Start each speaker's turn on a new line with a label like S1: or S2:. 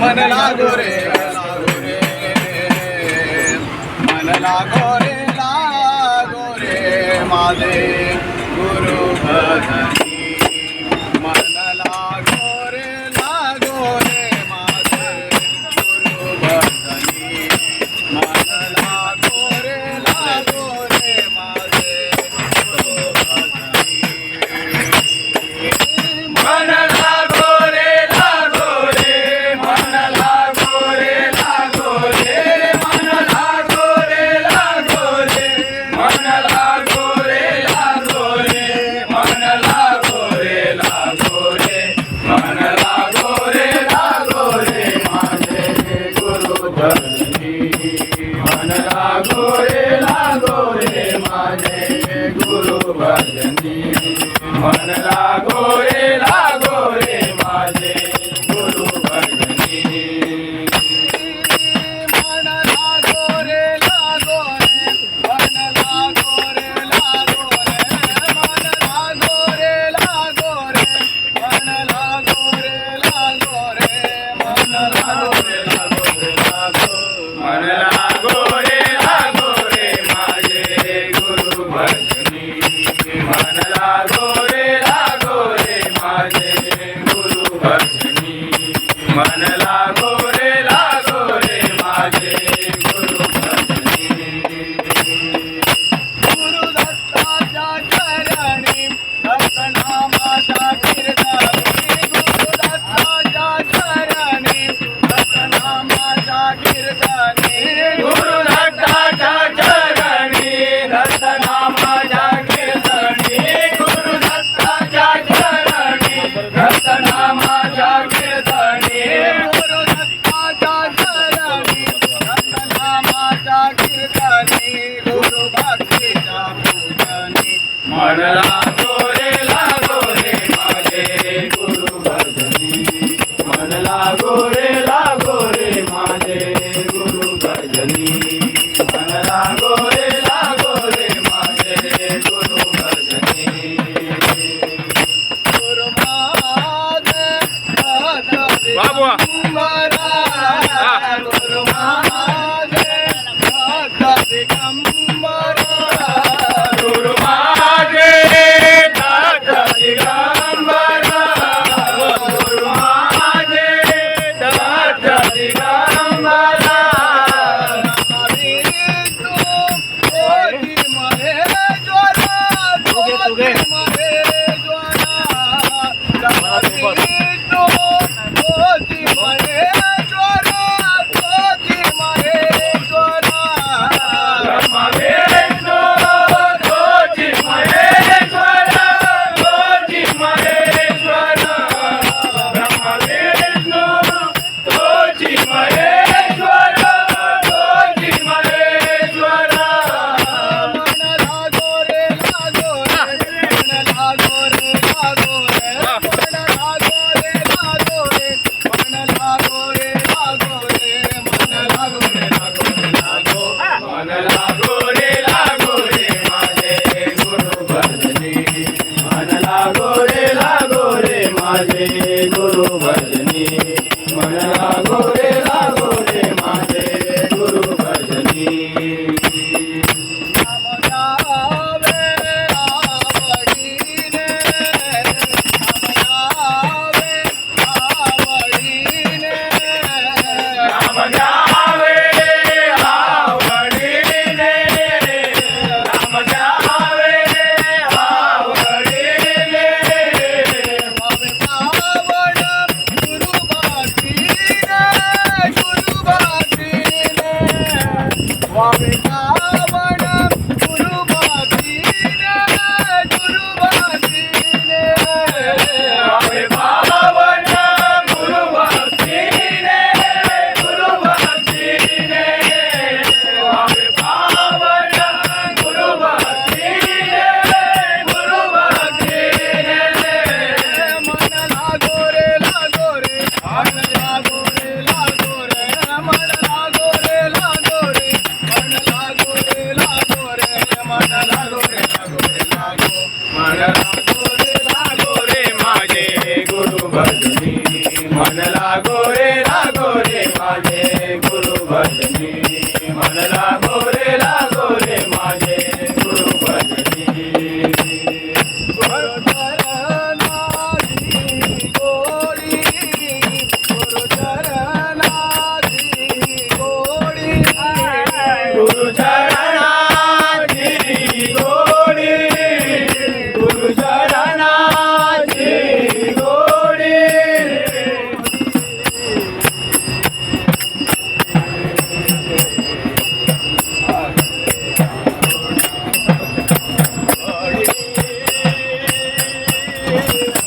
S1: मन लागो रे लागो रे मन लागो रे लागो माझे गुरु भजन అనరాగో மலர் Thank you.